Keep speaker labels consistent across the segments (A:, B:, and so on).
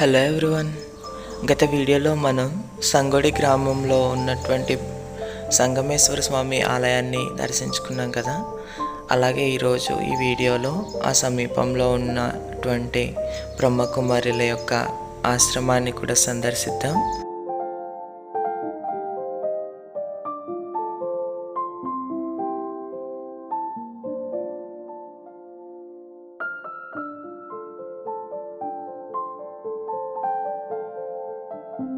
A: Hello everyone గత వీడియోలో మనం సంగోడి గ్రామంలో ఉన్నటువంటి సంగమేశ్వర స్వామి ఆలయాన్ని దర్శించుకున్నాం కదా. అలాగే ఈరోజు ఈ వీడియోలో ఆ సమీపంలో ఉన్నటువంటి బ్రహ్మకుమారుల యొక్క ఆశ్రమాన్ని కూడా సందర్శిద్దాం.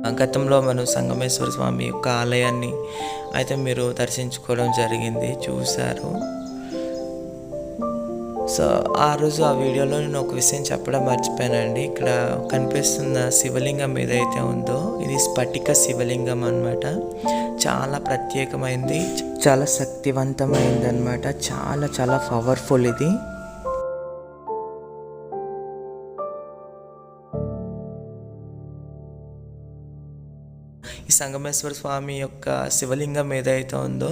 A: గతంలో మనం సంగమేశ్వర స్వామి యొక్క ఆలయాన్ని అయితే మీరు దర్శించుకోవడం జరిగింది చూశారు. సో ఆ రోజు ఆ వీడియోలో నేను ఒక విషయం చెప్పడం మర్చిపోయానండి. ఇక్కడ కనిపిస్తున్న శివలింగం ఏదైతే ఉందో ఇది స్ఫటిక శివలింగం అన్నమాట. చాలా ప్రత్యేకమైంది చాలా శక్తివంతమైంది అనమాట చాలా చాలా పవర్ఫుల్ ఇది. ఈ సంగమేశ్వర స్వామి యొక్క శివలింగం ఏదైతే ఉందో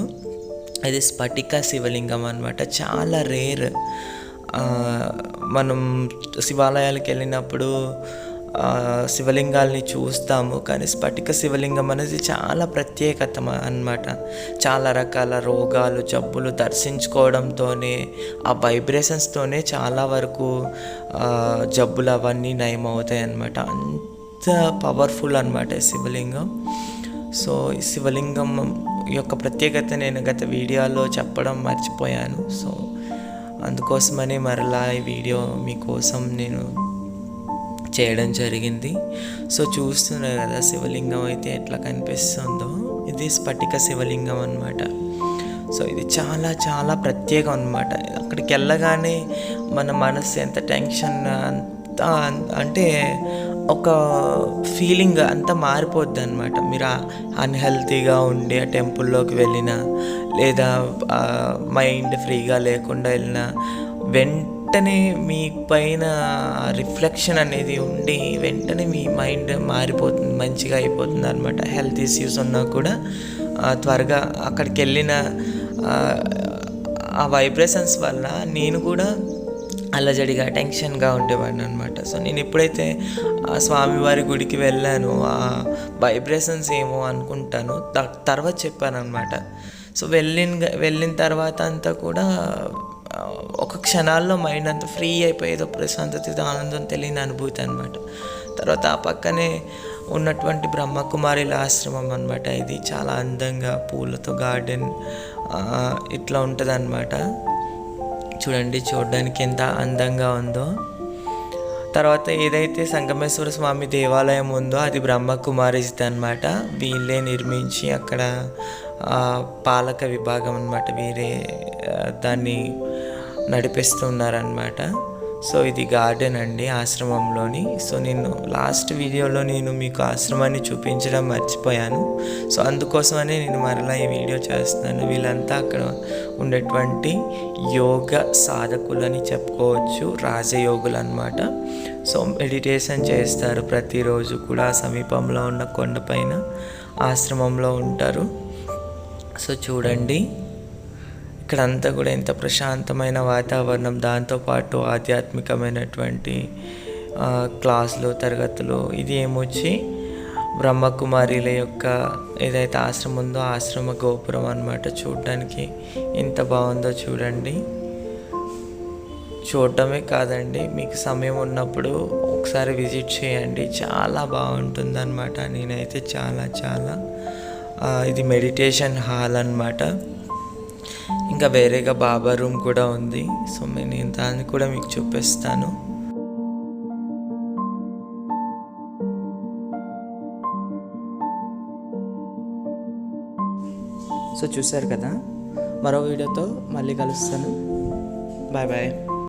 A: అది స్ఫటిక శివలింగం అనమాట చాలా రేర్. మనం శివాలయాలకు వెళ్ళినప్పుడు శివలింగాల్ని చూస్తాము కానీ స్ఫటిక శివలింగం అనేది చాలా ప్రత్యేకత అన్నమాట. చాలా రకాల రోగాలు జబ్బులు దర్శించుకోవడంతోనే ఆ వైబ్రేషన్స్తోనే చాలా వరకు జబ్బులు అవన్నీ నయమవుతాయి అన్నమాట అంత పవర్ఫుల్ అనమాట శివలింగం. సో ఈ శివలింగం యొక్క ప్రత్యేకత నేను గత వీడియోలో చెప్పడం మర్చిపోయాను. సో అందుకోసమని మరలా ఈ వీడియో మీకోసం నేను చేయడం జరిగింది. సో చూస్తున్నారు కదా శివలింగం అయితే ఎట్లా కనిపిస్తుందో. ఇది స్ఫటిక శివలింగం అన్నమాట. సో ఇది చాలా చాలా ప్రత్యేకం అనమాట అక్కడికి వెళ్ళగానే మన మనసు ఎంత టెన్షన్ అంతా అంటే ఒక ఫీలింగ్ అంతా మారిపోద్ది అనమాట మీరు అన్హెల్తీగా ఉండి ఆ టెంపుల్లోకి వెళ్ళినా లేదా మైండ్ ఫ్రీగా లేకుండా వెళ్ళినా వెంటనే మీ పైన రిఫ్లెక్షన్ అనేది ఉండి వెంటనే మీ మైండ్ మారిపోతుంది మంచిగా అయిపోతుంది అనమాట హెల్త్ ఇష్యూస్ ఉన్నా కూడా త్వరగా అక్కడికి వెళ్ళిన ఆ వైబ్రేషన్స్ వల్ల నేను కూడా అల్లజడిగా టెన్షన్గా ఉండేవాడిని అనమాట సో నేను ఎప్పుడైతే ఆ స్వామివారి గుడికి వెళ్ళాను ఆ వైబ్రేషన్స్ ఏమో అనుకుంటాను త- తర్వాత చెప్పాను అనమాట సో వెళ్ళిన వెళ్ళిన తర్వాత అంతా కూడా ఒక క్షణాల్లో మైండ్ అంతా ఫ్రీ అయిపోయేదో ప్రశాంతత ఆనందం తెలియని అనుభూతి అనమాట తర్వాత ఆ పక్కనే ఉన్నటువంటి బ్రహ్మకుమారిల ఆశ్రమం అనమాట ఇది చాలా అందంగా పూలతో గార్డెన్ ఇట్లా ఉంటుంది చూడండి చూడడానికి ఎంత అందంగా ఉందో. తర్వాత ఏదైతే సంగమేశ్వర స్వామి దేవాలయం ఉందో అది బ్రహ్మకుమారిది అనమాట వీళ్ళే నిర్మించి అక్కడ పాలక విభాగం అనమాట వీరే దాన్ని నడిపిస్తున్నారనమాట సో ఇది గార్డెన్ అండి ఆశ్రమంలోని. సో నేను లాస్ట్ వీడియోలో నేను మీకు ఆశ్రమాన్ని చూపించడం మర్చిపోయాను. సో అందుకోసమనే నేను మరలా ఈ వీడియో చేస్తున్నాను. వీళ్ళంతా అక్కడ ఉండేటువంటి యోగ సాధకులని చెప్పుకోవచ్చు రాజయోగులు అనమాట సో మెడిటేషన్ చేస్తారు ప్రతిరోజు కూడా ఆ సమీపంలో ఉన్న కొండపైన ఆశ్రమంలో ఉంటారు. సో చూడండి. ఇక్కడ అంతా కూడా ఎంత ప్రశాంతమైన వాతావరణం దాంతోపాటు ఆధ్యాత్మికమైనటువంటి క్లాసులు తరగతులు ఇది ఏమొచ్చి బ్రహ్మకుమారిల యొక్క ఏదైతే ఆశ్రమం ఉందో ఆశ్రమ గోపురం అనమాట చూడడానికి ఎంత బాగుందో చూడండి. చూడటమే కాదండి మీకు సమయం ఉన్నప్పుడు ఒకసారి విజిట్ చేయండి. చాలా బాగుంటుంది అనమాట నేనైతే చాలా చాలా ఇది మెడిటేషన్ హాల్ అన్నమాట. ఇంకా వేరేగా బాబా రూమ్ కూడా ఉంది. సో నేను దాన్ని కూడా మీకు చూపిస్తాను. సో చూశారు కదా? మరో వీడియోతో మళ్ళీ కలుస్తాను. Bye bye.